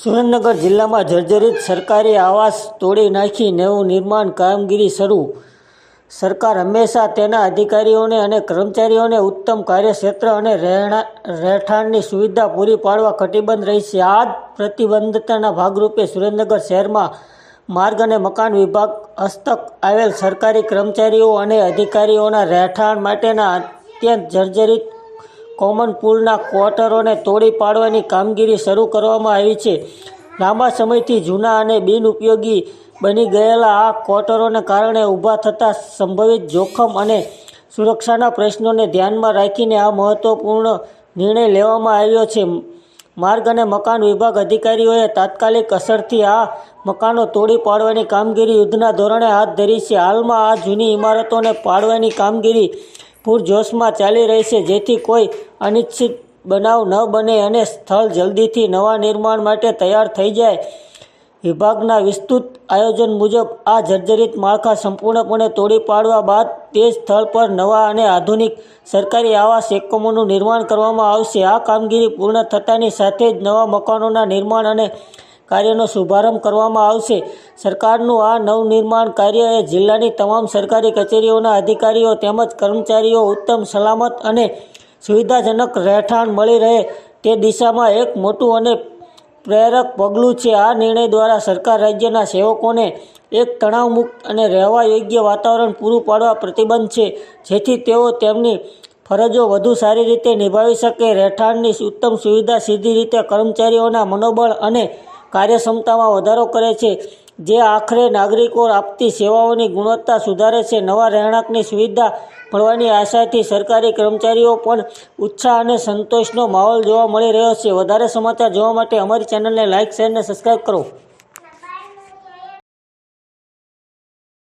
સુરેન્દ્રનગર જિલ્લામાં જર્જરિત સરકારી આવાસ તોડી નાખી નવું નિર્માણ કામગીરી શરૂ. સરકાર હંમેશા તેના અધિકારીઓને અને કર્મચારીઓને ઉત્તમ કાર્યક્ષેત્ર અને રહેઠાણની સુવિધા પૂરી પાડવા કટિબદ્ધ રહી છે આ જ પ્રતિબંધતાના ભાગરૂપે સુરેન્દ્રનગર શહેરમાં માર્ગ અને મકાન વિભાગ હસ્તક આવેલ સરકારી કર્મચારીઓ અને અધિકારીઓના રહેઠાણ માટેના અત્યંત જર્જરિત કોમન પુલના ક્વાર્ટરોને તોડી પાડવાની કામગીરી શરૂ કરવામાં આવી છે. લાંબા સમયથી જૂના અને બિનઉપયોગી બની ગયેલા આ ક્વાર્ટરોને કારણે ઊભા થતા સંભવિત જોખમ અને સુરક્ષાના પ્રશ્નોને ધ્યાનમાં રાખીને આ મહત્વપૂર્ણ નિર્ણય લેવામાં આવ્યો છે. માર્ગ અને મકાન વિભાગ અધિકારીઓએ તાત્કાલિક અસરથી આ મકાનો તોડી પાડવાની કામગીરી યુદ્ધના ધોરણે હાથ ધરી છે. હાલમાં આ જૂની ઇમારતોને પાડવાની કામગીરી પૂરજોશમાં ચાલી રહી છે, જેથી કોઈ અનિચ્છિત બનાવ ન બને અને સ્થળ જલ્દીથી નવા નિર્માણ માટે તૈયાર થઈ જાય. વિભાગના વિસ્તૃત આયોજન મુજબ આ જર્જરિત માળખા સંપૂર્ણપણે તોડી પાડવા બાદ તે સ્થળ પર નવા અને આધુનિક સરકારી આવાસ એકમોનું નિર્માણ કરવામાં આવશે. આ કામગીરી પૂર્ણ થતાની સાથે જ નવા મકાનોના નિર્માણ અને કાર્યનો શુભારંભ કરવામાં આવશે. સરકારનું આ નવનિર્માણ કાર્ય એ જિલ્લાની તમામ સરકારી કચેરીઓના અધિકારીઓ તેમજ કર્મચારીઓ ઉત્તમ, સલામત અને સુવિધાજનક રહેઠાણ મળી રહે તે દિશામાં એક મોટું અને પ્રેરક પગલું છે. આ નિર્ણય દ્વારા સરકાર રાજ્યના સેવકોને એક તણાવમુક્ત અને રહેવા યોગ્ય વાતાવરણ પૂરું પાડવા પ્રતિબંધ છે, જેથી તેઓ તેમની ફરજો વધુ સારી રીતે નિભાવી શકે. રહેઠાણની ઉત્તમ સુવિધા સીધી રીતે કર્મચારીઓના મનોબળ અને કાર્યક્ષમતામાં વધારો કરે છે, જે આખરે નાગરિકો આપતી સેવાઓની ગુણવત્તા સુધારે છે. નવા રહેણાંકની સુવિધા મળવાની આશાથી સરકારી કર્મચારીઓ પણ ઉત્સાહ અને સંતોષનો માહોલ જોવા મળી રહ્યો છે. વધારે સમાચાર જોવા માટે અમારી ચેનલને લાઇક, શેર અને સબસ્ક્રાઈબ કરો.